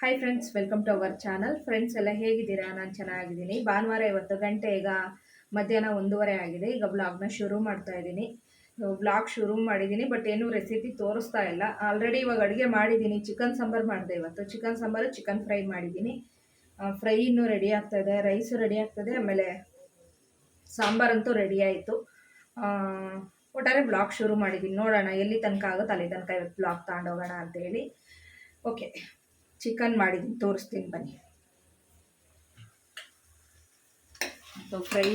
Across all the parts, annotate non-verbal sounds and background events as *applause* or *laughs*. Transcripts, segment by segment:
Hi friends welcome to our channel friends ಎಲ್ಲ ಹೇಗಿದ್ದೀರಾ? ನಾನು ಚೆನ್ನಾಗಿದ್ದೀನಿ. ಭಾನುವಾರ ಇವತ್ತು ಗಂಟೆ ಈಗ ಮಧ್ಯಾಹ್ನ ಒಂದೂವರೆ ಆಗಿದೆ. ಈಗ ಬ್ಲಾಗ್ನ ಶುರು ಮಾಡ್ತಾ ಇದ್ದೀನಿ. ಬ್ಲಾಗ್ ಶುರು ಮಾಡಿದ್ದೀನಿ ಬಟ್ ಏನು ರೆಸಿಪಿ ತೋರಿಸ್ತಾ ಇಲ್ಲ. ಆಲ್ರೆಡಿ ಇವಾಗ ಅಡುಗೆ ಮಾಡಿದ್ದೀನಿ. ಚಿಕನ್ ಸಾಂಬಾರು ಮಾಡಿದೆ ಇವತ್ತು. ಚಿಕನ್ ಸಾಂಬಾರು ಚಿಕನ್ ಫ್ರೈ ಮಾಡಿದ್ದೀನಿ. ಫ್ರೈ ಇನ್ನೂ ರೆಡಿ ಆಗ್ತಾಯಿದೆ ರೈಸು ರೆಡಿ ಆಗ್ತದೆ. ಆಮೇಲೆ ಸಾಂಬಾರಂತೂ ರೆಡಿ ಆಯಿತು. ಒಟ್ಟಾರೆ ಬ್ಲಾಗ್ ಶುರು ಮಾಡಿದ್ದೀನಿ. ನೋಡೋಣ ಎಲ್ಲಿ ತನಕ ಆಗುತ್ತೆ ಅಲ್ಲಿ ತನಕ ಇವತ್ತು ಬ್ಲಾಗ್ ತಗೊಂಡೋಗೋಣ ಅಂತೇಳಿ. ಓಕೆ ಚಿಕನ್ ಮಾಡಿದ್ದೀನಿ, ತೋರಿಸ್ತೀನಿ ಬನ್ನಿ. ಸೊ ಫ್ರೈ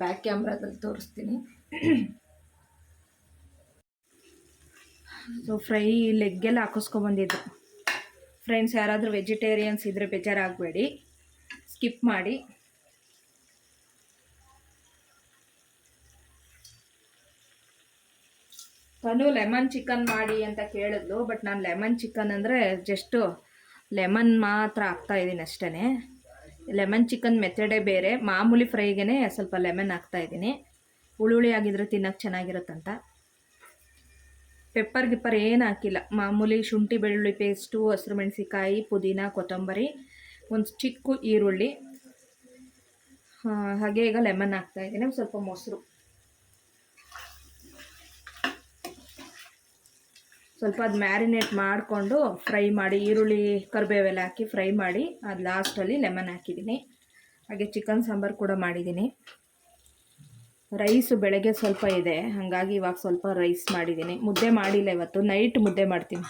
ಬ್ಯಾಕ್ ಕ್ಯಾಮ್ರಾದಲ್ಲಿ ತೋರಿಸ್ತೀನಿ. ಸೊ ಫ್ರೈ ಲೆಗ್ಗೆಲ್ಲ ಹಾಕಿಸ್ಕೊಬಂದಿದ್ದು ಫ್ರೆಂಡ್ಸ್ ಯಾರಾದರೂ ವೆಜಿಟೇರಿಯನ್ಸ್ ಇದ್ದರೆ ಬೇಜಾರಾಗಬೇಡಿ. ಸ್ಕಿಪ್ ಮಾಡಿ. ತನು ಲೆಮನ್ ಚಿಕನ್ ಮಾಡಿ ಅಂತ ಕೇಳಿದ್ಲು, ಬಟ್ ನಾನು ಲೆಮನ್ ಚಿಕನ್ ಅಂದರೆ ಜಸ್ಟು ಲೆಮನ್ ಮಾತ್ರ ಹಾಕ್ತಾ ಇದ್ದೀನಿ ಅಷ್ಟೇ ಲೆಮನ್ ಚಿಕನ್ ಮೆಥಡೇ ಬೇರೆ, ಮಾಮೂಲಿ ಫ್ರೈಗೆ ಸ್ವಲ್ಪ ಲೆಮನ್ ಹಾಕ್ತಾ ಇದ್ದೀನಿ. ಹುಳುಳಿ ಆಗಿದ್ರೆ ತಿನ್ನೋಕ್ಕೆ ಚೆನ್ನಾಗಿರುತ್ತಂತ. ಪೆಪ್ಪರ್ ಗಿಪ್ಪರ್ ಏನು ಹಾಕಿಲ್ಲ, ಮಾಮೂಲಿ ಶುಂಠಿ ಬೆಳ್ಳುಳ್ಳಿ ಪೇಸ್ಟು ಹಸಿರು ಮೆಣಸಿಕಾಯಿ ಪುದೀನ, ಕೊತ್ತಂಬರಿ, ಒಂದು ಚಿಕ್ಕ ಈರುಳ್ಳಿ. ಹಾಗೆ ಈಗ ಲೆಮನ್ ಹಾಕ್ತಾ ಇದ್ದೀನಿ ಸ್ವಲ್ಪ ಮೊಸರು. ಸ್ವಲ್ಪ ಅದು ಮ್ಯಾರಿನೇಟ್ ಮಾಡಿಕೊಂಡು ಫ್ರೈ ಮಾಡಿ, ಈರುಳ್ಳಿ ಕರಿಬೇವೆಲ್ಲ ಹಾಕಿ ಫ್ರೈ ಮಾಡಿ, ಅದು ಲಾಸ್ಟಲ್ಲಿ ಲೆಮನ್ ಹಾಕಿದ್ದೀನಿ. ಹಾಗೆ ಚಿಕನ್ ಸಾಂಬಾರು ಕೂಡ ಮಾಡಿದ್ದೀನಿ. ರೈಸು ಬೆಳಗ್ಗೆ ಸ್ವಲ್ಪ ಇದೆ, ಹಾಗಾಗಿ ಇವಾಗ ಸ್ವಲ್ಪ ರೈಸ್ ಮಾಡಿದ್ದೀನಿ. ಮುದ್ದೆ ಮಾಡಿಲ್ಲ ಇವತ್ತು ನೈಟ್ ಮುದ್ದೆ ಮಾಡ್ತೀನಿ.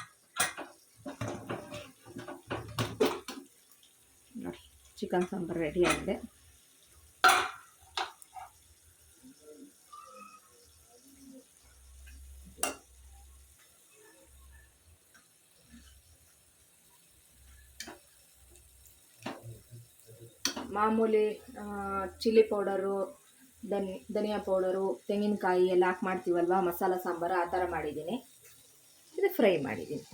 ಚಿಕನ್ ಸಾಂಬಾರು ರೆಡಿ ಆಗಿದೆ. ಮಾಮೂಲಿ ಚಿಲ್ಲಿ ಪೌಡರು ಧನಿ, ಧನಿಯಾ ಪೌಡರು ತೆಂಗಿನಕಾಯಿ ಎಲ್ಲ ಹಾಕಿ ಮಾಡ್ತೀವಲ್ವ? ಮಸಾಲ, ಸಾಂಬಾರು ಆ ಥರ ಮಾಡಿದ್ದೀನಿ. ಇದು ಫ್ರೈ ಮಾಡಿದ್ದೀನಿ.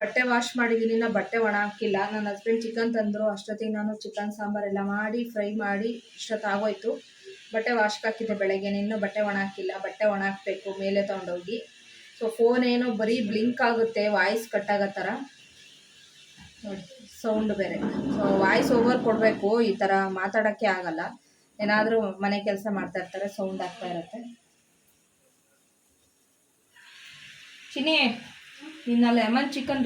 ಬಟ್ಟೆ ವಾಶ್ ಮಾಡಿದ್ದೀನಿ. ನಾ ಬಟ್ಟೆ ಒಣ ಹಾಕಿಲ್ಲ. ನನ್ನ ಹಸ್ಬೆಂಡ್ ಚಿಕನ್ ತಂದರು. ಅಷ್ಟೊತ್ತಿಗೆ ನಾನು ಚಿಕನ್ ಸಾಂಬಾರೆಲ್ಲ ಮಾಡಿ ಫ್ರೈ ಮಾಡಿ ಇಷ್ಟೊತ್ತಾಗೋಯ್ತು ಬಟ್ಟೆ ವಾಶ್ಗೆ ಹಾಕಿದ್ದೆ ಬೆಳಗ್ಗೆ ಇನ್ನೂ ಬಟ್ಟೆ ಒಣ ಹಾಕಿಲ್ಲ. ಬಟ್ಟೆ ಒಣ ಹಾಕಬೇಕು. ಮೇಲೆ ತೊಗೊಂಡೋಗಿ. ಸೊ ಫೋನ್ ಏನೋ ಬರೀ ಬ್ಲಿಂಕ್ ಆಗುತ್ತೆ ವಾಯ್ಸ್ ಕಟ್ ಆಗೋ ಥರ ನೋಡಿ ಸೌಂಡ್ ಬೇರೆ. ಸೊ ವಾಯ್ಸ್ ಓವರ್ ಕೊಡಬೇಕು ಈ ಥರ ಮಾತಾಡೋಕ್ಕೆ ಆಗಲ್ಲ. ಏನಾದರೂ ಮನೆ ಕೆಲಸ ಮಾಡ್ತಾ ಇರ್ತಾರೆ ಸೌಂಡ್ ಆಗ್ತಾ ಇರುತ್ತೆ. ಚಿನಿ ನಿನ್ನಲ್ಲಿ ಲೆಮನ್ ಚಿಕನ್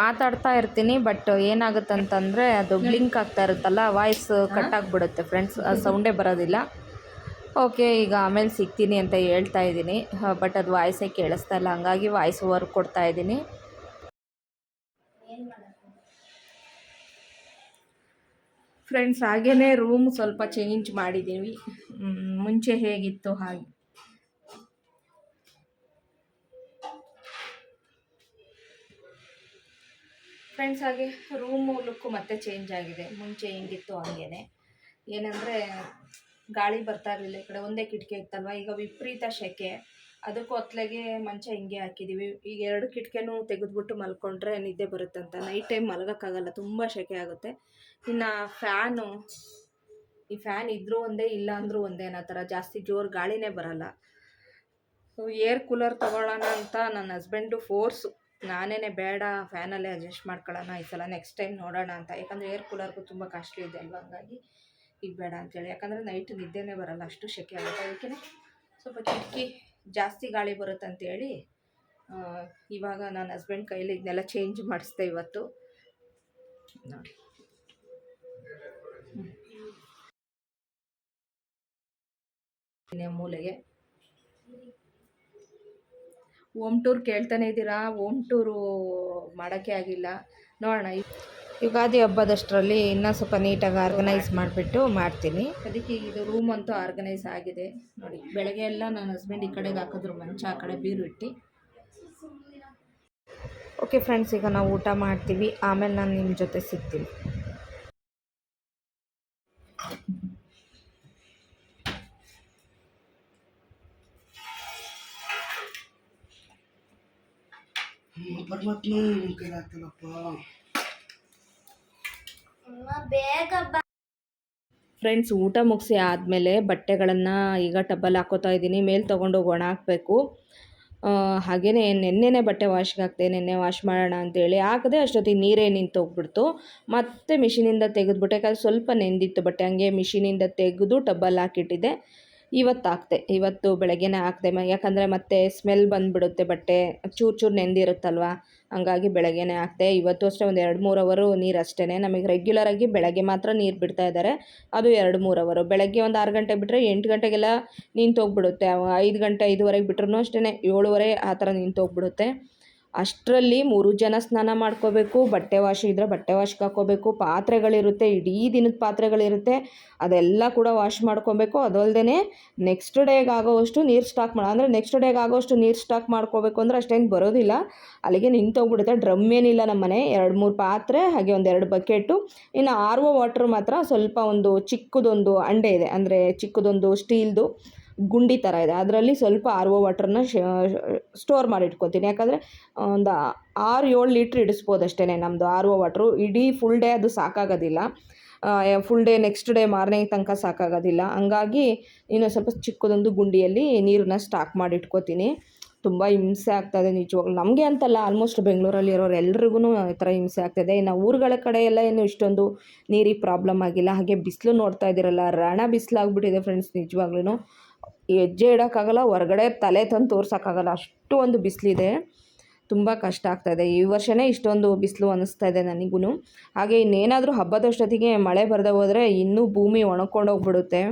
ಮಾತಾಡ್ತಾ ಇರ್ತೀನಿ ಬಟ್ ಏನಾಗುತ್ತಂತಂದರೆ ಅದು ಬ್ಲಿಂಕ್ ಆಗ್ತಾ ಇರುತ್ತಲ್ಲ ವಾಯ್ಸ್ ಕಟ್ ಆಗಿಬಿಡುತ್ತೆ ಫ್ರೆಂಡ್ಸ್ ಸೌಂಡೇ ಬರೋದಿಲ್ಲ. ಓಕೆ, ಈಗ ಆಮೇಲೆ ಸಿಗ್ತೀನಿ ಅಂತ ಹೇಳ್ತಾ ಇದ್ದೀನಿ. ಬಟ್ ಅದು ವಾಯ್ಸೇ ಕೇಳಿಸ್ತಾ ಇಲ್ಲ. ಹಂಗಾಗಿ ವಾಯ್ಸ್ ಓವರ್ ಕೊಡ್ತಾ ಇದ್ದೀನಿ. ಫ್ರೆಂಡ್ಸ್ ಹಾಗೇ ರೂಮ್ ಸ್ವಲ್ಪ ಚೇಂಜ್ ಮಾಡಿದ್ದೀವಿ. ಮುಂಚೆ ಹೇಗಿತ್ತು ಹಾಗೆ. ಫ್ರೆಂಡ್ಸ್, ಹಾಗೆ ರೂಮು ಲುಕ್ಕು ಮತ್ತೆ ಚೇಂಜ್ ಆಗಿದೆ. ಮುಂಚೆ ಹೆಂಗಿತ್ತು ಹಂಗೇನೆ. ಏನಂದರೆ ಗಾಳಿ ಬರ್ತಾ ಇರಲಿಲ್ಲ ಈ ಕಡೆ ಒಂದೇ ಕಿಟಕಿ ಇತ್ತಲ್ವ? ಈಗ ವಿಪರೀತ ಸೆಕೆ ಅದಕ್ಕೂ ಹೊತ್ಲೆಗೆ ಮಂಚ ಹಿಂಗೆ ಹಾಕಿದ್ದೀವಿ ಈಗ ಎರಡು ಕಿಟಕಿನೂ ತೆಗೆದ್ಬಿಟ್ಟು ಮಲ್ಕೊಂಡ್ರೆ ನಿದ್ದೆ ಬರುತ್ತಂತ ನೈಟ್ ಟೈಮ್ ಮಲಗೋಕ್ಕಾಗಲ್ಲ, ತುಂಬ ಸೆಕೆ ಆಗುತ್ತೆ. ಇನ್ನು ಫ್ಯಾನು, ಈ ಫ್ಯಾನ್ ಇದ್ದರೂ ಒಂದೇ, ಇಲ್ಲ ಅಂದರೂ ಒಂದೇ ಅನ್ನೋ ಥರ. ಜಾಸ್ತಿ ಜೋರು ಗಾಳಿನೇ ಬರಲ್ಲ. ಸೊ ಏರ್ ಕೂಲರ್ ತೊಗೊಳ್ಳೋಣ ಅಂತ ನನ್ನ ಹಸ್ಬೆಂಡು ಫೋರ್ಸು ನಾನೇ ಬೇಡ ಫ್ಯಾನಲ್ಲೇ ಅಡ್ಜಸ್ಟ್ ಮಾಡ್ಕೊಳ್ಳೋಣ. ಈ ಸಲ ನೆಕ್ಸ್ಟ್ ಟೈಮ್ ನೋಡೋಣ ಅಂತ. ಯಾಕಂದರೆ ಏರ್ ಕೂಲರ್ಗೂ ತುಂಬ ಕಾಸ್ಟ್ಲಿ ಇದೆ ಅಲ್ವಾ? ಹಂಗಾಗಿ ಈಗ ಬೇಡ ಅಂತೇಳಿ. ಯಾಕಂದರೆ ನೈಟ್ ನಿದ್ದೆನೇ ಬರಲ್ಲ, ಅಷ್ಟು ಸೆಕೆ ಆಗುತ್ತೆ. ಅದಕ್ಕೆ ಸ್ವಲ್ಪ ಕಿಟಕಿ ಜಾಸ್ತಿ ಗಾಳಿ ಬರುತ್ತೆ ಅಂತೇಳಿ ಇವಾಗ ನನ್ನ ಹಸ್ಬೆಂಡ್ ಕೈಲಿ ಇದನ್ನೆಲ್ಲ ಚೇಂಜ್ ಮಾಡಿಸ್ದೆ ಇವತ್ತು. ನೋಡಿ. ಮೂಲೆಗೆ. ಓಮ್ ಟೂರ್ ಕೇಳ್ತಾನೆ ಇದ್ದೀರಾ ಓಮ್ ಟೂರು ಮಾಡೋಕ್ಕೆ ಆಗಿಲ್ಲ. ನೋಡೋಣ. ಯುಗಾದಿ ಹಬ್ಬದಷ್ಟರಲ್ಲಿ ಇನ್ನೂ ಸ್ವಲ್ಪ ನೀಟಾಗಿ ಆರ್ಗನೈಸ್ ಮಾಡಿಬಿಟ್ಟು ಮಾಡ್ತೀನಿ. ಅದಕ್ಕೆ ಇದು ರೂಮ್ ಅಂತೂ ಆರ್ಗನೈಸ್ ಆಗಿದೆ. ನೋಡಿ ಬೆಳಗ್ಗೆ ಎಲ್ಲ ನನ್ನ ಹಸ್ಬೆಂಡ್ ಈ ಕಡೆಗೆ ಹಾಕಿದ್ರು ಮಂಚ ಆ ಕಡೆ ಬೀರು ಇಟ್ಟು. ಓಕೆ ಫ್ರೆಂಡ್ಸ್ ಈಗ ನಾವು ಊಟ ಮಾಡ್ತೀವಿ. ಆಮೇಲೆ ನಾನು ನಿಮ್ಮ ಜೊತೆ ಸಿಗ್ತೀನಿ. ಪರಮಾತ್ಮ ಫ್ರೆಂಡ್ಸ್ ಊಟ ಮುಗಿಸಿ ಆದಮೇಲೆ ಬಟ್ಟೆಗಳನ್ನು ಈಗ ಟಬ್ಬಲ್ಲಿ ಹಾಕೋತಾ ಇದ್ದೀನಿ. ಮೇಲೆ ತೊಗೊಂಡೋಗಿ ಒಣ ಹಾಕಬೇಕು. ಹಾಗೆಯೇ ನೆನ್ನೆನೇ ಬಟ್ಟೆ ವಾಶ್ಗೆ ಹಾಕಿದೆ ನೆನ್ನೆ ವಾಶ್ ಮಾಡೋಣ ಅಂತೇಳಿ. ಹಾಕದೆ ಅಷ್ಟೊತ್ತಿಗೆ ನೀರೇ ನಿಂತೋಗ್ಬಿಡ್ತು ಮತ್ತೆ ಮಿಷಿನಿಂದ ತೆಗೆದ್ಬಿಟ್ಟೆ. ಯಾಕಂದ್ರೆ ಸ್ವಲ್ಪ ನೆಂದಿತ್ತು ಬಟ್ಟೆ. ಹಂಗೆ ಮಿಷಿನಿಂದ ತೆಗೆದು ಟಬ್ಬಲ್ಲಿ ಹಾಕಿಟ್ಟಿದ್ದೆ. ಇವತ್ತು ಹಾಕ್ದೆ ಇವತ್ತು ಬೆಳಗ್ಗೆನೇ ಹಾಕ್ದೆ ಯಾಕಂದರೆ ಮತ್ತೆ ಸ್ಮೆಲ್ ಬಂದುಬಿಡುತ್ತೆ, ಬಟ್ಟೆ ಚೂರು ಚೂರು ನೆಂದಿರುತ್ತಲ್ವ? ಹಂಗಾಗಿ ಬೆಳಗ್ಗೆನೇ ಹಾಕ್ದೆ ಇವತ್ತು ಅಷ್ಟೇ ಒಂದು ಎರಡು ಮೂರು ಅವರು ನೀರು ಅಷ್ಟೇ ನಮಗೆ ರೆಗ್ಯುಲರಾಗಿ ಬೆಳಗ್ಗೆ ಮಾತ್ರ ನೀರು ಬಿಡ್ತಾ ಇದ್ದಾರೆ ಅದು ಎರಡು ಮೂರು ಅವರು. ಬೆಳಗ್ಗೆ ಒಂದು ಆರು ಗಂಟೆ ಬಿಟ್ಟರೆ ಎಂಟು ಗಂಟೆಗೆಲ್ಲ ನಿಂತೋಗ್ಬಿಡುತ್ತೆ. ಐದು ಗಂಟೆ ಐದುವರೆಗೆ ಬಿಟ್ರೂ ಅಷ್ಟೇ ಏಳುವರೆ ಆ ಥರ ನಿಂತೋಗ್ಬಿಡುತ್ತೆ. ಅಷ್ಟರಲ್ಲಿ ಮೂರು ಜನ ಸ್ನಾನ ಮಾಡ್ಕೋಬೇಕು, ಬಟ್ಟೆ ವಾಶ್ ಇದ್ದರೆ ಬಟ್ಟೆ ವಾಶ್ಗೆ ಹಾಕ್ಕೋಬೇಕು ಪಾತ್ರೆಗಳಿರುತ್ತೆ, ಇಡೀ ದಿನದ ಪಾತ್ರೆಗಳಿರುತ್ತೆ, ಅದೆಲ್ಲ ಕೂಡ ವಾಶ್ ಮಾಡ್ಕೊಬೇಕು. ಅದಲ್ಲದೆ ನೆಕ್ಸ್ಟ್ ಡೇಗೆ ಆಗೋವಷ್ಟು ನೀರು ಸ್ಟಾಕ್ ಮಾಡೋ, ಅಂದರೆ ನೆಕ್ಸ್ಟ್ ಡೇಗೆ ಆಗೋವಷ್ಟು ನೀರು ಸ್ಟಾಕ್ ಮಾಡ್ಕೋಬೇಕು ಅಂದರೆ ಅಷ್ಟೇನು ಬರೋದಿಲ್ಲ. ಅಲ್ಲಿಗೆ ನಿಂತೋಗ್ಬಿಡುತ್ತೆ, ಡ್ರಮ್ ಏನಿಲ್ಲ ನಮ್ಮ ಮನೆ, ಎರಡು ಮೂರು ಪಾತ್ರೆ, ಹಾಗೆ ಒಂದೆರಡು ಬಕೆಟು, ಇನ್ನು ಆರ್ ಒ ವಾಟ್ರ್ ಮಾತ್ರ ಸ್ವಲ್ಪ ಒಂದು ಚಿಕ್ಕದೊಂದು ಅಂಡೆ ಇದೆ, ಅಂದರೆ ಚಿಕ್ಕದೊಂದು ಸ್ಟೀಲ್ದು. ಗುಂಡಿ ಥರ ಇದೆ. ಅದರಲ್ಲಿ ಸ್ವಲ್ಪ ಆರ್ ಒ ವಾಟ್ರನ್ನ ಸ್ಟೋರ್ ಮಾಡಿ ಇಟ್ಕೊತೀನಿ. ಯಾಕಂದರೆ ಒಂದು ಆರು ಏಳು ಲೀಟ್ರ್ ಇಡಿಸ್ಬೋದು ಅಷ್ಟೇ ನಮ್ಮದು ಆರ್ ಒ ವಾಟ್ರು. ಇಡೀ ಫುಲ್ ಡೇ ಅದು ಸಾಕಾಗೋದಿಲ್ಲ. Full day next day morning ತನಕ ಸಾಕಾಗೋದಿಲ್ಲ. ಹಂಗಾಗಿ ಇನ್ನೊಂದು ಸ್ವಲ್ಪ ಚಿಕ್ಕದೊಂದು ಗುಂಡಿಯಲ್ಲಿ ನೀರನ್ನ ಸ್ಟಾಕ್ ಮಾಡಿ ಇಟ್ಕೋತೀನಿ. ತುಂಬ ಹಿಂಸೆ ಆಗ್ತಾಯಿದೆ ನಿಜವಾಗ್ಲೂ. ನಮಗೆ ಅಂತಲ್ಲ ಆಲ್ಮೋಸ್ಟ್ ಬೆಂಗಳೂರಲ್ಲಿ ಇರೋರು ಎಲ್ರಿಗೂ ಈ ಥರ ಹಿಂಸೆ ಆಗ್ತಾಯಿದೆ ಇನ್ನು ಊರುಗಳ ಕಡೆ ಎಲ್ಲ ಏನು ಇಷ್ಟೊಂದು ನೀರಿಗೆ ಪ್ರಾಬ್ಲಮ್ ಆಗಿಲ್ಲ. ಹಾಗೆ ಬಿಸಿಲು ನೋಡ್ತಾ ಇದ್ದೀರಲ್ಲ ರಣ ಬಿಸಿಲಾಗ್ಬಿಟ್ಟಿದೆ ಫ್ರೆಂಡ್ಸ್ ನಿಜವಾಗ್ಲೂ ಹೆಜ್ಜೆ ಇಡೋಕ್ಕಾಗಲ್ಲ, ಹೊರಗಡೆ ತಲೆ ತಂದು ತೋರ್ಸೋಕ್ಕಾಗಲ್ಲ. ಅಷ್ಟು ಒಂದು ಬಿಸಿಲಿದೆ. ತುಂಬ ಕಷ್ಟ ಆಗ್ತಾಯಿದೆ ಈ ವರ್ಷವೇ ಇಷ್ಟೊಂದು ಬಿಸಿಲು ಅನ್ನಿಸ್ತಾ ಇದೆ ನನಗೂ ಹಾಗೆ ಇನ್ನೇನಾದರೂ ಹಬ್ಬದಷ್ಟೊತ್ತಿಗೆ ಮಳೆ ಬರದೆ ಹೋದರೆ ಇನ್ನೂ ಭೂಮಿ ಒಣಕೊಂಡು ಹೋಗ್ಬಿಡುತ್ತೆ.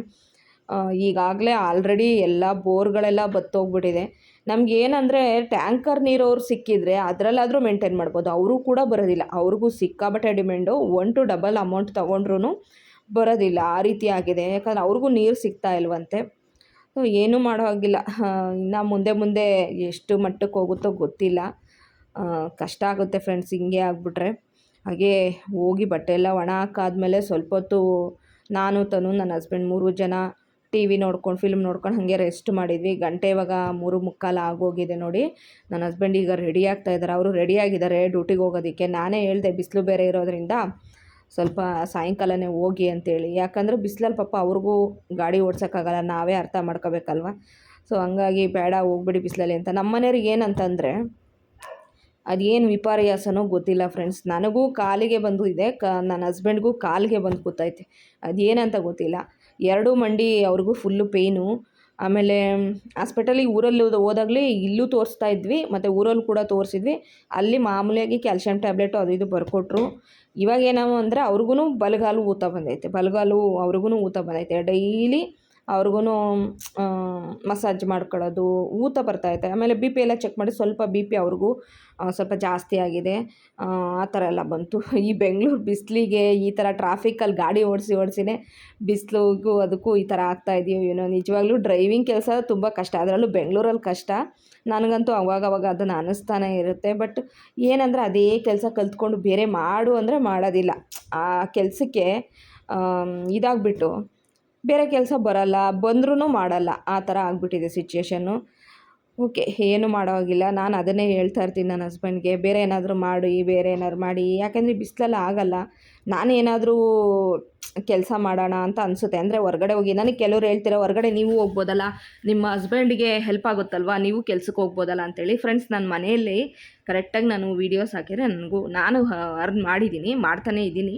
ಈಗಾಗಲೇ ಆಲ್ರೆಡಿ ಎಲ್ಲ ಬೋರ್ಗಳೆಲ್ಲ ಬತ್ತೋಗ್ಬಿಟ್ಟಿದೆ. ನಮ್ಗೆ ಏನಂದರೆ ಟ್ಯಾಂಕರ್ ನೀರವ್ರು ಸಿಕ್ಕಿದರೆ ಅದರಲ್ಲಾದರೂ ಮೇಂಟೈನ್ ಮಾಡ್ಬೋದು. ಅವರು ಕೂಡ ಬರೋದಿಲ್ಲ. ಅವ್ರಿಗೂ ಸಿಕ್ಕಾಬಟ್ಟೆ demand one two double amount ತೊಗೊಂಡ್ರು ಬರೋದಿಲ್ಲ. ಆ ರೀತಿ ಆಗಿದೆ. ಯಾಕಂದ್ರೆ ಅವ್ರಿಗೂ ನೀರು ಸಿಗ್ತಾ ಇಲ್ವಂತೆ. ಏನೂ ಮಾಡೋ ಹಾಗಿಲ್ಲ. ಇನ್ನು ಮುಂದೆ ಮುಂದೆ ಎಷ್ಟು ಮಟ್ಟಕ್ಕೆ ಹೋಗುತ್ತೋ ಗೊತ್ತಿಲ್ಲ. ಕಷ್ಟ ಆಗುತ್ತೆ ಫ್ರೆಂಡ್ಸ್ ಹಿಂಗೆ ಆಗಿಬಿಟ್ರೆ. ಹಾಗೆ ಹೋಗಿ ಬಟ್ಟೆ ಎಲ್ಲ ಒಣ ಹಾಕಾದ್ಮೇಲೆ ಸ್ವಲ್ಪ ಹೊತ್ತು ನಾನು, ತನು, ನನ್ನ ಹಸ್ಬೆಂಡ್ ಮೂರು ಜನ ಟಿ ವಿ ನೋಡ್ಕೊಂಡು ಫಿಲ್ಮ್ ನೋಡ್ಕೊಂಡು ಹಾಗೆ ರೆಸ್ಟ್ ಮಾಡಿದ್ವಿ. ಗಂಟೆ ಇವಾಗ ಮೂರು ಮುಕ್ಕಾಲು ಆಗೋಗಿದೆ ನೋಡಿ. ನನ್ನ ಹಸ್ಬೆಂಡ್ ಈಗ ರೆಡಿ ಆಗ್ತಾ ಇದ್ದಾರೆ. ಅವರು ರೆಡಿ ಆಗಿದ್ದಾರೆ ಡ್ಯೂಟಿಗೆ ಹೋಗೋದಕ್ಕೆ. ನಾನೇ ಹೇಳಿದೆ, ಬಿಸಿಲು ಬೇರೆ ಇರೋದ್ರಿಂದ ಸ್ವಲ್ಪ ಸಾಯಂಕಾಲನೇ ಹೋಗಿ ಅಂತೇಳಿ. ಯಾಕಂದರೆ ಬಿಸಿಲಲ್ಲಿ ಪಾಪ ಅವ್ರಿಗೂ ಗಾಡಿ ಓಡ್ಸೋಕ್ಕಾಗಲ್ಲ, ನಾವೇ ಅರ್ಥ ಮಾಡ್ಕೋಬೇಕಲ್ವ? ಸೊ ಹಂಗಾಗಿ ಬೇಡ, ಹೋಗ್ಬಿಡಿ ಬಿಸಿಲಲ್ಲಿ ಅಂತ. ನಮ್ಮ ಮನೆಯವ್ರಿಗೆ ಏನಂತಂದರೆ, ಅದೇನು ವಿಪರ್ಯಾಸನೋ ಗೊತ್ತಿಲ್ಲ ಫ್ರೆಂಡ್ಸ್ ನನಗೂ ಕಾಲಿಗೆ ಬಂದು ಇದೆ, ಕ, ನನ್ನ ಹಸ್ಬೆಂಡ್ಗೂ ಕಾಲಿಗೆ ಬಂದು ಕೂತೈತೆ. ಅದೇನಂತ ಗೊತ್ತಿಲ್ಲ. ಎರಡೂ ಮಂಡಿ ಅವ್ರಿಗೂ ಫುಲ್ಲು ಪೇಯ್ನು ಆಮೇಲೆ ಹಾಸ್ಪಿಟಲಿಗೆ ಊರಲ್ಲಿ ಹೋದಾಗಲೇ ಇಲ್ಲೂ ತೋರಿಸ್ತಾ ಇದ್ವಿ, ಮತ್ತು ಊರಲ್ಲಿ ಕೂಡ ತೋರಿಸಿದ್ವಿ. ಅಲ್ಲಿ ಮಾಮೂಲಿಯಾಗಿ ಕ್ಯಾಲ್ಶಿಯಂ ಟ್ಯಾಬ್ಲೆಟು ಅದು ಇದು ಬರ್ಕೊಟ್ರು. ಇವಾಗ ಏನವು ಅಂದರೆ ಅವ್ರಿಗೂ ಬಲಗಾಲು ಊತ ಬಂದೈತೆ, ಬಲಗಾಲು ಅವ್ರಿಗೂ ಊತ ಬಂದೈತೆ. ಡೈಲಿ ಅವ್ರಿಗೂ ಮಸಾಜ್ ಮಾಡ್ಕೊಳ್ಳೋದು, ಊತ ಬರ್ತೈತೆ ಆಮೇಲೆ ಬಿ ಪಿ ಎಲ್ಲ ಚೆಕ್ ಮಾಡಿ ಸ್ವಲ್ಪ ಬಿ ಪಿ ಅವ್ರಿಗೂ ಸ್ವಲ್ಪ ಜಾಸ್ತಿ ಆಗಿದೆ. ಆ ಥರ ಎಲ್ಲ ಬಂತು. ಈ ಬೆಂಗಳೂರು ಬಿಸಿಲಿಗೆ ಈ ಥರ ಟ್ರಾಫಿಕ್ಕಲ್ಲಿ ಗಾಡಿ ಓಡಿಸಿ, ಓಡಿಸಿನೇ ಬಿಸಿಲಿಗೂ ಅದಕ್ಕೂ ಈ ಥರ ಆಗ್ತಾ ಇದೆಯೋ ಏನೋ. ನಿಜವಾಗ್ಲೂ ಡ್ರೈವಿಂಗ್ ಕೆಲಸ ತುಂಬ ಕಷ್ಟ. ಅದರಲ್ಲೂ ಬೆಂಗಳೂರಲ್ಲಿ ಕಷ್ಟ. ನನಗಂತೂ ಅವಾಗ ಅವಾಗ ಅದನ್ನು ಅನ್ನಿಸ್ತಾನೆ ಇರುತ್ತೆ. ಬಟ್ ಏನಂದರೆ ಅದೇ ಕೆಲಸ ಕಲ್ತ್ಕೊಂಡು ಬೇರೆ ಮಾಡು ಅಂದರೆ ಮಾಡೋದಿಲ್ಲ. ಆ ಕೆಲಸಕ್ಕೆ ಇದಾಗ್ಬಿಟ್ಟು ಬೇರೆ ಕೆಲಸ ಬರಲ್ಲ ಬಂದ್ರೂ ಮಾಡಲ್ಲ. ಆ ಥರ ಆಗಿಬಿಟ್ಟಿದೆ ಸಿಚುಯೇಷನ್ನು ಓಕೆ, ಏನು ಮಾಡೋ ಹಾಗಿಲ್ಲ ನಾನು ಅದನ್ನೇ ಹೇಳ್ತಾ ಇರ್ತೀನಿ ನನ್ನ ಹಸ್ಬೆಂಡ್ಗೆ ಬೇರೆ ಏನಾದರೂ ಮಾಡಿ ಬೇರೆ ಏನಾದ್ರು ಮಾಡಿ. ಯಾಕೆಂದರೆ ಬಿಸಿಲಲ್ಲಿ ಆಗಲ್ಲ. ನಾನು ಏನಾದರೂ ಕೆಲಸ ಮಾಡೋಣ ಅಂತ ಅನಿಸುತ್ತೆ. ಅಂದರೆ ಹೊರಗಡೆ ಹೋಗಿ, ನನಗೆ ಕೆಲವ್ರು ಹೇಳ್ತೀರ ಹೊರಗಡೆ ನೀವು ಹೋಗ್ಬೋದಲ್ಲ. ನಿಮ್ಮ ಹಸ್ಬೆಂಡ್ಗೆ ಹೆಲ್ಪ್ ಆಗುತ್ತಲ್ವಾ? ನೀವು ಕೆಲ್ಸಕ್ಕೆ ಹೋಗ್ಬೋದಲ್ಲ ಅಂತೇಳಿ. ಫ್ರೆಂಡ್ಸ್ ನನ್ನ ಮನೆಯಲ್ಲಿ ಕರೆಕ್ಟಾಗಿ ನಾನು ವೀಡಿಯೋಸ್ ಹಾಕಿದರೆ ನನಗೂ, ನಾನು ಅರ್ನ್ ಮಾಡಿದ್ದೀನಿ, ಮಾಡ್ತಾನೇ ಇದ್ದೀನಿ.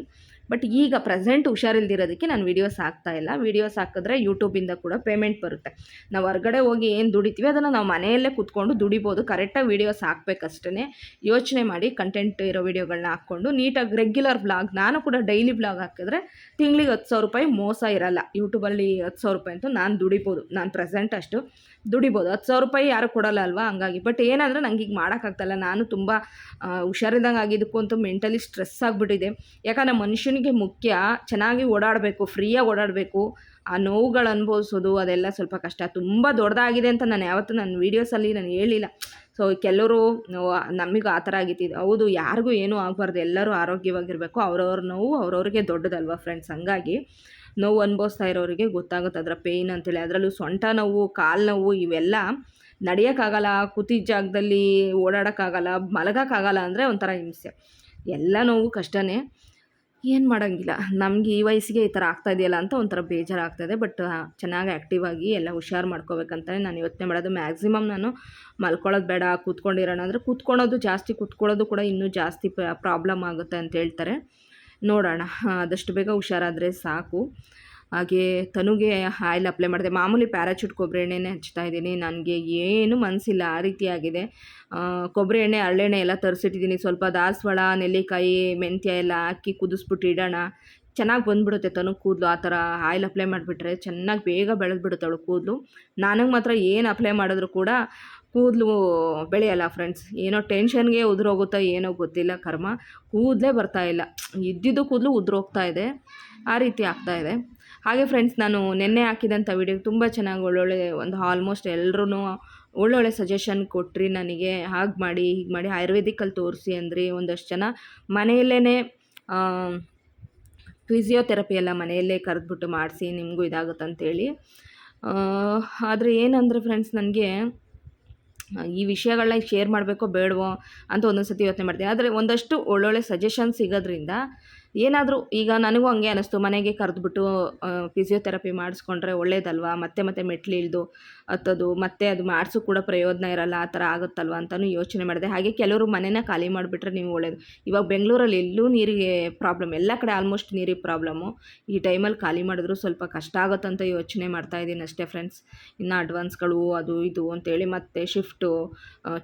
ಬಟ್ ಈಗ ಪ್ರೆಸೆಂಟ್ ಹುಷಾರಿಲ್ದಿರೋದಕ್ಕೆ ನಾನು ವೀಡಿಯೋಸ್ ಹಾಕ್ತಾ ಇಲ್ಲ. ವೀಡಿಯೋಸ್ ಹಾಕಿದ್ರೆ ಯೂಟ್ಯೂಬಿಂದ ಕೂಡ ಪೇಮೆಂಟ್ ಬರುತ್ತೆ. ನಾವು ಹೊರಗಡೆ ಹೋಗಿ ಏನು ದುಡಿತೀವಿ ಅದನ್ನು ನಾವು ಮನೆಯಲ್ಲೇ ಕೂತ್ಕೊಂಡು ದುಡಿಬೋದು. ಕರೆಕ್ಟಾಗಿ ವೀಡಿಯೋಸ್ ಹಾಕ್ಬೇಕಷ್ಟೇ ಯೋಚನೆ ಮಾಡಿ ಕಂಟೆಂಟ್ ಇರೋ ವೀಡಿಯೋಗಳನ್ನ ಹಾಕ್ಕೊಂಡು ನೀಟಾಗಿ ರೆಗ್ಯುಲರ್ ಬ್ಲಾಗ್ ನಾನು ಕೂಡ ಡೈಲಿ ಬ್ಲಾಗ್ ಹಾಕಿದ್ರೆ ತಿಂಗಳಿಗೆ ಹತ್ತು ಸಾವಿರ ರೂಪಾಯಿ ಮೋಸ ಇರಲ್ಲ. ಯೂಟ್ಯೂಬಲ್ಲಿ ಹತ್ತು ಸಾವಿರ ರೂಪಾಯಿ ಅಂತೂ ನಾನು ದುಡಿಬೋದು. ನಾನು ಪ್ರೆಸೆಂಟ್ ಅಷ್ಟು ದುಡಿಬೋದು. ಹತ್ತು ಸಾವಿರ ರೂಪಾಯಿ ಯಾರು ಕೊಡಲ್ಲ ಅಲ್ವಾ? ಹಂಗಾಗಿ. ಬಟ್ ಏನಂದರೆ ನಂಗೆ ಈಗ ಮಾಡೋಕ್ಕಾಗ್ತಾಯಿಲ್ಲ ನಾನು ತುಂಬ ಹುಷಾರಿದ್ದಂಗೆ ಅಂತೂ ಮೆಂಟಲಿ ಸ್ಟ್ರೆಸ್ ಆಗಿಬಿಟ್ಟಿದೆ. ಯಾಕಂದರೆ ಮನುಷ್ಯನಿಗೆ ಮುಖ್ಯ, ಚೆನ್ನಾಗಿ ಓಡಾಡಬೇಕು, ಫ್ರೀಯಾಗಿ ಓಡಾಡಬೇಕು, ಆ ನೋವುಗಳು ಅನುಭವಿಸೋದು ಅದೆಲ್ಲ ಸ್ವಲ್ಪ ಕಷ್ಟ. ತುಂಬ ದೊಡ್ಡದಾಗಿದೆ ಅಂತ ನಾನು ಯಾವತ್ತೂ ನನ್ನ ವೀಡಿಯೋಸಲ್ಲಿ ನಾನು ಹೇಳಿಲ್ಲ. ಸೊ, ಕೆಲವರು ನಮಗೂ ಆ ಥರ ಆಗಿತ್ತು. ಹೌದು, ಯಾರಿಗೂ ಏನೂ ಆಗಬಾರ್ದು. ಎಲ್ಲರೂ ಆರೋಗ್ಯವಾಗಿರಬೇಕು. ಅವ್ರವ್ರ ನೋವು ಅವ್ರವ್ರಿಗೆ ದೊಡ್ಡದಲ್ವ ಫ್ರೆಂಡ್ಸ್? ಹಂಗಾಗಿ ನೋವು ಅನುಭವಿಸ್ತಾ ಇರೋರಿಗೆ ಗೊತ್ತಾಗುತ್ತೆ ಅದರ ಪೇಯ್ನ್ ಅಂತೇಳಿ. ಅದರಲ್ಲೂ ಸೊಂಟ ನೋವು, ಕಾಲು ನೋವು ಇವೆಲ್ಲ ನಡೆಯೋಕ್ಕಾಗಲ್ಲ. ಕೂತಿದ್ದ ಜಾಗದಲ್ಲಿ ಓಡಾಡೋಕ್ಕಾಗಲ್ಲ, ಮಲಗೋಕ್ಕಾಗಲ್ಲ ಅಂದರೆ ಒಂಥರ ಹಿಂಸೆ. ಎಲ್ಲ ನೋವು ಕಷ್ಟನೇ. ಏನು ಮಾಡೋಂಗಿಲ್ಲ. ನಮಗೆ ಈ ವಯಸ್ಸಿಗೆ ಈ ಥರ ಆಗ್ತಾ ಇದೆಯಲ್ಲ ಅಂತ ಒಂಥರ ಬೇಜಾರಾಗ್ತದೆ ಬಟ್ ಚೆನ್ನಾಗಿ ಆ್ಯಕ್ಟಿವ್ ಆಗಿ ಎಲ್ಲ ಹುಷಾರು ಮಾಡ್ಕೋಬೇಕಂತಲೇ ನಾನು ಯೋಚನೆ ಮಾಡೋದು. ಮ್ಯಾಕ್ಸಿಮಮ್ ನಾನು ಮಲ್ಕೊಳ್ಳೋದು ಬೇಡ, ಕೂತ್ಕೊಂಡಿರೋಣ ಅಂದರೆ ಕೂತ್ಕೊಳ್ಳೋದು ಜಾಸ್ತಿ, ಕೂತ್ಕೊಳ್ಳೋದು ಕೂಡ ಇನ್ನೂ ಜಾಸ್ತಿ ಪ್ರಾಬ್ಲಮ್ ಆಗುತ್ತೆ ಅಂತ ಹೇಳ್ತಾರೆ. ನೋಡೋಣ ಆದಷ್ಟು ಬೇಗ ಹುಷಾರಾದರೆ ಸಾಕು. ಹಾಗೆ ತನುಗೆ ಆಯಿಲ್ ಅಪ್ಲೈ ಮಾಡಿದೆ. ಮಾಮೂಲಿ ಪ್ಯಾರಾಚೂಟ್ ಕೊಬ್ಬರಿ ಎಣ್ಣೆನೇ ಹಚ್ತಾ ಇದ್ದೀನಿ. ನನಗೆ ಏನು ಮನಸ್ಸಿಲ್ಲ ಆ ರೀತಿ ಆಗಿದೆ ಕೊಬ್ಬರಿ ಎಣ್ಣೆ ಹರಳೆಣ್ಣೆ ಎಲ್ಲ ತರಿಸಿಟ್ಟಿದ್ದೀನಿ. ಸ್ವಲ್ಪ ದಾಸವಾಳ, ನೆಲ್ಲಿಕಾಯಿ, ಮೆಂತ್ಯ ಎಲ್ಲ ಹಾಕಿ ಕುದಿಸ್ಬಿಟ್ಟು ಇಡೋಣ. ಚೆನ್ನಾಗಿ ಬಂದ್ಬಿಡುತ್ತೆ ತನು ಕೂದಲು. ಆ ಥರ ಆಯಿಲ್ ಅಪ್ಲೈ ಮಾಡಿಬಿಟ್ರೆ ಚೆನ್ನಾಗಿ ಬೇಗ ಬೆಳೆದ್ಬಿಡುತ್ತವಳು ಕೂದಲು. ನನಗೆ ಮಾತ್ರ ಏನು ಅಪ್ಲೈ ಮಾಡಿದ್ರು ಕೂಡ ಕೂದಲು ಬೆಳೆಯಲ್ಲ ಫ್ರೆಂಡ್ಸ್ ಏನೋ ಟೆನ್ಷನ್ಗೆ ಉದುರೋಗುತ್ತೋ ಏನೋ ಗೊತ್ತಿಲ್ಲ ಕರ್ಮ. ಕೂದಲೇ ಇಲ್ಲ. ಇದ್ದಿದ್ದು ಕೂದಲು ಉದುರೋಗ್ತಾ ಇದೆ. ಆ ರೀತಿ ಆಗ್ತಾ ಇದೆ. ಹಾಗೆ ಫ್ರೆಂಡ್ಸ್ ನಾನು ನಿನ್ನೆ ಹಾಕಿದಂಥ ವಿಡಿಯೋ ತುಂಬ ಚೆನ್ನಾಗಿ ಒಳ್ಳೊಳ್ಳೆ ಒಂದು ಆಲ್ಮೋಸ್ಟ್ ಎಲ್ಲರೂ ಒಳ್ಳೊಳ್ಳೆ ಸಜೆಷನ್ ಕೊಟ್ರಿ ನನಗೆ. ಹಾಗೆ ಮಾಡಿ, ಹೀಗೆ ಮಾಡಿ ಆಯುರ್ವೇದಿಕಲ್ಲಿ ತೋರಿಸಿ ಅಂದ್ರಿ ಒಂದಷ್ಟು ಜನ. ಮನೆಯಲ್ಲೇ ಫಿಸಿಯೋಥೆರಪಿ ಎಲ್ಲ ಮನೆಯಲ್ಲೇ ಕರೆದ್ಬಿಟ್ಟು ಮಾಡಿಸಿ ನಿಮಗೂ ಇದಾಗುತ್ತೆ ಅಂತೇಳಿ ಆದರೆ ಏನಂದರೆ ಫ್ರೆಂಡ್ಸ್ ನನಗೆ ಈ ವಿಷಯಗಳನ್ನ ಶೇರ್ ಮಾಡಬೇಕೋ ಬೇಡವೋ ಅಂತ ಒಂದೊಂದು ಸತಿ ಯೋಚನೆ ಮಾಡ್ತೀನಿ. ಆದರೆ ಒಂದಷ್ಟು ಒಳ್ಳೊಳ್ಳೆ ಸಜೆಷನ್ ಸಿಗೋದ್ರಿಂದ ಏನಾದರೂ ಈಗ ನನಗೂ ಹಂಗೆ ಅನ್ನಿಸ್ತು ಮನೆಗೆ ಕರೆದ್ಬಿಟ್ಟು ಫಿಸಿಯೋಥೆರಪಿ ಮಾಡಿಸ್ಕೊಂಡ್ರೆ ಒಳ್ಳೇದಲ್ವಾ? ಮತ್ತೆ ಮತ್ತೆ ಮೆಟ್ಲು ಇಳಿದು ಹತ್ತೋದು, ಮತ್ತೆ ಅದು ಮಾಡಿಸೋ ಕೂಡ ಪ್ರಯೋಜನ ಇರಲ್ಲ, ಆ ಥರ ಆಗುತ್ತಲ್ವ ಅಂತಲೂ ಯೋಚನೆ ಮಾಡಿದೆ. ಹಾಗೆ ಕೆಲವರು ಮನೆನ ಖಾಲಿ ಮಾಡಿಬಿಟ್ರೆ ನೀವು ಒಳ್ಳೇದು. ಇವಾಗ ಬೆಂಗಳೂರಲ್ಲಿ ಎಲ್ಲೂ ನೀರಿಗೆ ಪ್ರಾಬ್ಲಮ್ ಎಲ್ಲ ಕಡೆ ಆಲ್ಮೋಸ್ಟ್ ನೀರಿಗೆ ಪ್ರಾಬ್ಲಮ್ಮು ಈ ಟೈಮಲ್ಲಿ ಖಾಲಿ ಮಾಡಿದ್ರು ಸ್ವಲ್ಪ ಕಷ್ಟ ಆಗುತ್ತಂತ ಯೋಚನೆ ಮಾಡ್ತಾ ಇದ್ದೀನಿ ಅಷ್ಟೇ ಫ್ರೆಂಡ್ಸ್ ಇನ್ನು ಅಡ್ವಾನ್ಸ್ಗಳು ಅದು ಇದು ಅಂತೇಳಿ ಮತ್ತೆ ಶಿಫ್ಟು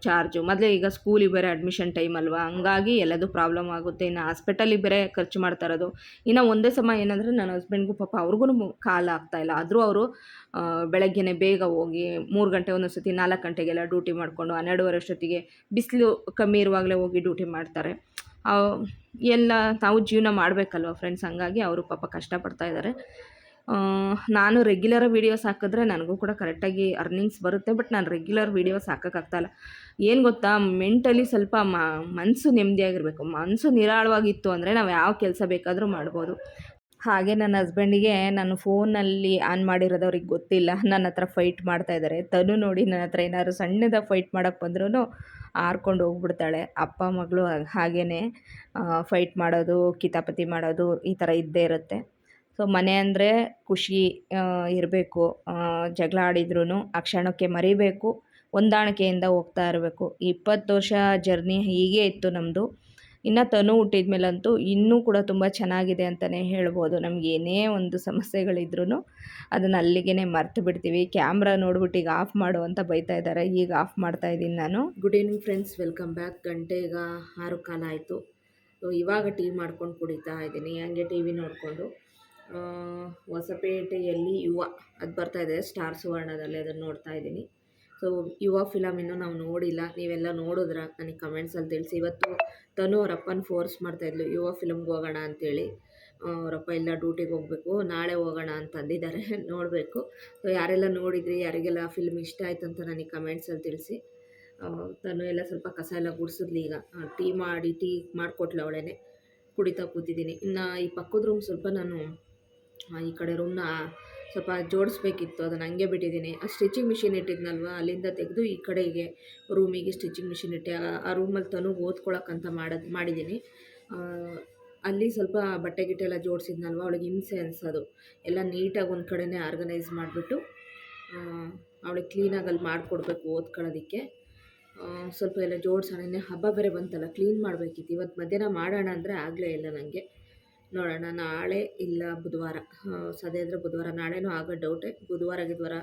ಚಾರ್ಜು ಮೊದಲೇ ಈಗ ಸ್ಕೂಲಿಗೆ ಬೇರೆ ಅಡ್ಮಿಷನ್ ಟೈಮ್ ಅಲ್ವಾ? ಹಂಗಾಗಿ ಎಲ್ಲದೂ ಪ್ರಾಬ್ಲಮ್ ಆಗುತ್ತೆ. ಇನ್ನು ಹಾಸ್ಪಿಟಲಿಗೆ ಬೇರೆ ಖರ್ಚು ಮಾಡ್ತಾ ಇರೋದು. ಇನ್ನು ಒಂದೇ ಸಮ ಏನಂದರೆ ನನ್ನ ಹಸ್ಬೆಂಡ್ಗೂ ಪಾಪ ಅವ್ರಿಗೂ ಕಾಲ ಆಗ್ತಾಯಿಲ್ಲ ಆದರೂ ಅವರು ಬೆಳಗ್ಗೆನೇ ಬೇಗ ಹೋಗಿ ಮೂರು ಗಂಟೆ ಒಂದೊಂದು ಸತಿ ನಾಲ್ಕು ಗಂಟೆಗೆಲ್ಲ ಡ್ಯೂಟಿ ಮಾಡಿಕೊಂಡು ಹನ್ನೆರಡುವರೆ ಅಷ್ಟೊತ್ತಿಗೆ ಬಿಸಿಲು ಕಮ್ಮಿ ಇರುವಾಗಲೇ ಹೋಗಿ ಡ್ಯೂಟಿ ಮಾಡ್ತಾರೆ. ಎಲ್ಲ ತಾವು ಜೀವನ ಮಾಡಬೇಕಲ್ವ ಫ್ರೆಂಡ್ಸ್ ಹಂಗಾಗಿ ಅವರು ಪಾಪ ಕಷ್ಟಪಡ್ತಾ ಇದ್ದಾರೆ. ನಾನು ರೆಗ್ಯುಲರ್ ವೀಡಿಯೋಸ್ ಹಾಕಿದ್ರೆ ನನಗೂ ಕೂಡ ಕರೆಕ್ಟಾಗಿ ಅರ್ನಿಂಗ್ಸ್ ಬರುತ್ತೆ ಬಟ್ ನಾನು ರೆಗ್ಯುಲರ್ ವೀಡಿಯೋಸ್ ಹಾಕೋಕ್ಕಾಗ್ತಾಯಿಲ್ಲ ಏನು ಗೊತ್ತಾ ಮೆಂಟಲಿ ಸ್ವಲ್ಪ ಮನಸ್ಸು ನೆಮ್ಮದಿಯಾಗಿರಬೇಕು ಮನಸ್ಸು ನಿರಾಳವಾಗಿತ್ತು ಅಂದರೆ ನಾವು ಯಾವ ಕೆಲಸ ಬೇಕಾದರೂ ಮಾಡ್ಬೋದು. ಹಾಗೆ ನನ್ನ ಹಸ್ಬೆಂಡಿಗೆ ನಾನು ಫೋನಲ್ಲಿ ಆನ್ ಮಾಡಿರೋದವ್ರಿಗೆ ಗೊತ್ತಿಲ್ಲ. ನನ್ನ ಹತ್ರ ಫೈಟ್ ಮಾಡ್ತಾ ಇದ್ದಾರೆ ತನು ನೋಡಿ ನನ್ನ ಹತ್ರ ಏನಾದ್ರು ಸಣ್ಣದಾಗಿ ಫೈಟ್ ಮಾಡೋಕ್ಕೆ ಬಂದ್ರೂ ಆರ್ಕೊಂಡು ಹೋಗ್ಬಿಡ್ತಾಳೆ. ಅಪ್ಪ, ಮಗಳು ಹಾಗೇ ಫೈಟ್ ಮಾಡೋದು, ಕಿತಾಪತಿ ಮಾಡೋದು ಈ ಥರ ಇದ್ದೇ ಇರುತ್ತೆ. ಸೊ ಮನೆ ಅಂದರೆ ಖುಷಿ ಇರಬೇಕು. ಜಗಳ ಆಡಿದ್ರೂ ಆ ಕ್ಷಣಕ್ಕೆ ಮರಿಬೇಕು, ಹೊಂದಾಣಿಕೆಯಿಂದ ಹೋಗ್ತಾ ಇರಬೇಕು. ಇಪ್ಪತ್ತು ವರ್ಷ ಜರ್ನಿ ಹೀಗೆ ಇತ್ತು ನಮ್ಮದು ಇನ್ನು ತನು ಹುಟ್ಟಿದ ಮೇಲಂತೂ ಇನ್ನೂ ಕೂಡ ತುಂಬ ಚೆನ್ನಾಗಿದೆ ಅಂತಲೇ ಹೇಳ್ಬೋದು. ನಮ್ಗೆ ಏನೇ ಒಂದು ಸಮಸ್ಯೆಗಳಿದ್ರೂ ಅದನ್ನು ಅಲ್ಲಿಗೆ ಮರ್ತು ಬಿಡ್ತೀವಿ. ಕ್ಯಾಮ್ರಾ ನೋಡ್ಬಿಟ್ಟು ಈಗ ಆಫ್ ಮಾಡು ಅಂತ ಬೈತಾ ಇದ್ದಾರೆ. ಈಗ ಆಫ್ ಮಾಡ್ತಾ ಇದ್ದೀನಿ ನಾನು. Good evening friends welcome back ಗಂಟೆ ಈಗ ಆರು ಕಾಲ ಆಯಿತು. ಸೊ ಇವಾಗ ವಿ ಮಾಡ್ಕೊಂಡು ಕುಡಿತಾ ಇದ್ದೀನಿ. ಹಂಗೆ ಟಿ ವಿ ನೋಡಿಕೊಂಡು. ಹೊಸಪೇಟೆಯಲ್ಲಿ ಯುವ, ಅದು ಬರ್ತಾ ಇದೆ, ಸ್ಟಾರ್ ಸುವರ್ಣದಲ್ಲಿ ಅದನ್ನು ನೋಡ್ತಾ ಇದ್ದೀನಿ. ಸೊ ಯುವ ಫಿಲಮ್ ಇನ್ನೂ ನಾವು ನೋಡಿಲ್ಲ. ನೀವೆಲ್ಲ ನೋಡಿದ್ರ? ನನಗೆ ಕಮೆಂಟ್ಸಲ್ಲಿ ತಿಳಿಸಿ. ಇವತ್ತು ತನು ಅವರಪ್ಪನ ಫೋರ್ಸ್ ಮಾಡ್ತಾಯಿದ್ಲು ಯುವ ಫಿಲಮ್ಗೆ ಹೋಗೋಣ ಅಂತೇಳಿ. ಅವರಪ್ಪ ಎಲ್ಲ ಡ್ಯೂಟಿಗೆ ಹೋಗಬೇಕು. ನಾಳೆ ಹೋಗೋಣ ಅಂತ ಅಂದಿದ್ದಾರೆ. *laughs* ನೋಡಬೇಕು. ಸೊ ಯಾರೆಲ್ಲ ನೋಡಿದ್ರಿ, ಯಾರಿಗೆಲ್ಲ ಫಿಲ್ಮ್ ಇಷ್ಟ ಆಯ್ತು ಅಂತ ನನಗೆ ಕಮೆಂಟ್ಸಲ್ಲಿ ತಿಳಿಸಿ. ತನು ಎಲ್ಲ ಸ್ವಲ್ಪ ಕಸ ಎಲ್ಲ ಗುಡಿಸಿದ್ಲು ಈಗ. ಟೀ ಮಾಡಿ, ಟೀ ಮಾಡಿಕೊಟ್ಲು ಅವಳೇನೆ. ಕುಡಿತಾ ಕೂತಿದ್ದೀನಿ. ಇನ್ನು ಈ ಪಕ್ಕದ ರೂಮ್ ಸ್ವಲ್ಪ ನಾನು ಈ ಕಡೆ ರೂಮ್ನ ಸ್ವಲ್ಪ ಜೋಡಿಸ್ಬೇಕಿತ್ತು, ಅದನ್ನು ಹಂಗೆ ಬಿಟ್ಟಿದ್ದೀನಿ. ಆ ಸ್ಟಿಚಿಂಗ್ ಮಿಷಿನ್ ಇಟ್ಟಿದ್ನಲ್ವ, ಅಲ್ಲಿಂದ ತೆಗೆದು ಈ ಕಡೆಗೆ ರೂಮಿಗೆ ಸ್ಟಿಚಿಂಗ್ ಮಿಷಿನ್ ಇಟ್ಟೆ, ಆ- ರೂಮಲ್ಲಿ ತನು ಓದ್ಕೊಳಕ್ಕಂತ ಮಾಡೋದು ಮಾಡಿದ್ದೀನಿ. ಅಲ್ಲಿ ಸ್ವಲ್ಪ ಬಟ್ಟೆ ಗಿಟ್ಟೆ ಎಲ್ಲ ಜೋಡಿಸಿದ್ನಲ್ವ, ಅವಳಿಗೆ ಹಿಂಸೆ ಅನ್ಸೋದು. ಎಲ್ಲ ನೀಟಾಗಿ ಒಂದು ಕಡೆನೇ ಆರ್ಗನೈಸ್ ಮಾಡಿಬಿಟ್ಟು ಅವಳಿಗೆ ಕ್ಲೀನಾಗಿ ಅಲ್ಲಿ ಮಾಡಿಕೊಡ್ಬೇಕು ಓದ್ಕೊಳ್ಳೋದಕ್ಕೆ. ಸ್ವಲ್ಪ ಎಲ್ಲ ಜೋಡಿಸೋಣ ಹಬ್ಬ ಬೇರೆ ಬಂತಲ್ಲ ಕ್ಲೀನ್ ಮಾಡಬೇಕಿತ್ತು. ಇವತ್ತು ಮಧ್ಯಾಹ್ನ ಮಾಡೋಣ ಅಂದರೆ ಆಗಲೇ ಇಲ್ಲ ನನಗೆ ನೋಡೋಣ, ನಾಳೆ ಇಲ್ಲ ಬುಧವಾರ. ಸದ್ಯ ಅಂದರೆ ಬುಧವಾರ. ನಾಳೆನೂ ಆಗೋ ಡೌಟೆ ಬುಧವಾರ, ಗಿದ್ವಾರ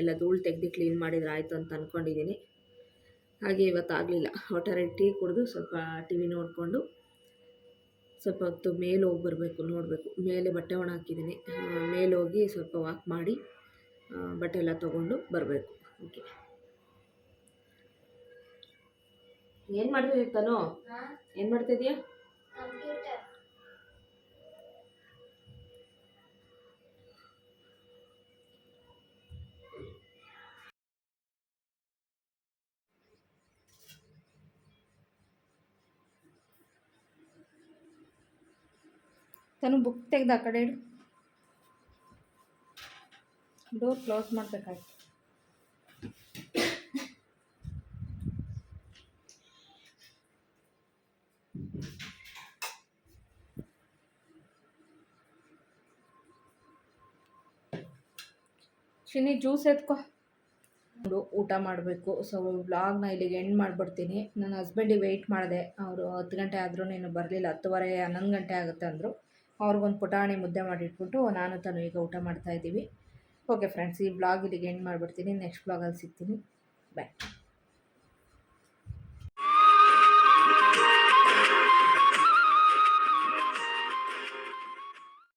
ಎಲ್ಲ ಧೂಳು ತೆಗೆದು ಕ್ಲೀನ್ ಮಾಡಿದ್ರೆ ಆಯಿತು ಅಂತ ಅಂದ್ಕೊಂಡಿದ್ದೀನಿ ಹಾಗೆ ಇವತ್ತು ಆಗಲಿಲ್ಲ. ಒಟ್ಟಾರೆ ಟೀ ಕುಡಿದು ಸ್ವಲ್ಪ ಟಿ ವಿ ನೋಡಿಕೊಂಡು ಸ್ವಲ್ಪ ಹೊತ್ತು ಮೇಲೆ ಹೋಗಿ ಬರಬೇಕು, ನೋಡಬೇಕು. ಮೇಲೆ ಬಟ್ಟೆ ಒಣ ಹಾಕಿದ್ದೀನಿ. ಮೇಲೆ ಹೋಗಿ ಸ್ವಲ್ಪ ವಾಕ್ ಮಾಡಿ ಬಟ್ಟೆ ಎಲ್ಲ ತೊಗೊಂಡು ಬರಬೇಕು. ಓಕೆ ಏನು ಮಾಡ್ತಿದ್ದೀಯ ತಾನು? ಏನು ಮಾಡ್ತಿದ್ಯಾ? ತನು ಬುಕ್ ತೆಗೆದು ಆ ಕಡೆ ಇಡು. ಡೋರ್ ಕ್ಲೋಸ್ ಮಾಡಬೇಕಾಯ್ತು. ಶಿನಿ ಜ್ಯೂಸ್ ಎತ್ಕೊ. ನೋಡು, ಊಟ ಮಾಡಬೇಕು. ಸೊ ವ್ಲಾಗ್ನ ಇಲ್ಲಿಗೆ ಎಂಡ್ ಮಾಡಿಬಿಡ್ತೀನಿ. ನನ್ನ ಹಸ್ಬೆಂಡಿಗೆ ವೆಯ್ಟ್ ಮಾಡಿದೆ. ಅವರು ಹತ್ತು ಗಂಟೆ ಆದರೂ ನೀನು ಬರಲಿಲ್ಲ. ಹತ್ತುವರೆ ಹನ್ನೊಂದು ಗಂಟೆ ಆಗುತ್ತೆ ಅಂದರು. ಅವ್ರಿಗೊಂದು ಪುಟಾಣಿ ಮುದ್ದೆ ಮಾಡಿಟ್ಬಿಟ್ಟು ನಾನು ತಾನು ಈಗ ಊಟ ಮಾಡ್ತಾಯಿದ್ದೀವಿ ಓಕೆ ಫ್ರೆಂಡ್ಸ್ ಈ ಬ್ಲಾಗ್ ಇಲ್ಲಿಗೆ ಎಂಡ್ ಮಾಡಿಬಿಡ್ತೀನಿ. ನೆಕ್ಸ್ಟ್ ಬ್ಲಾಗಲ್ಲಿ ಸಿಗ್ತೀನಿ. ಬಾಯ್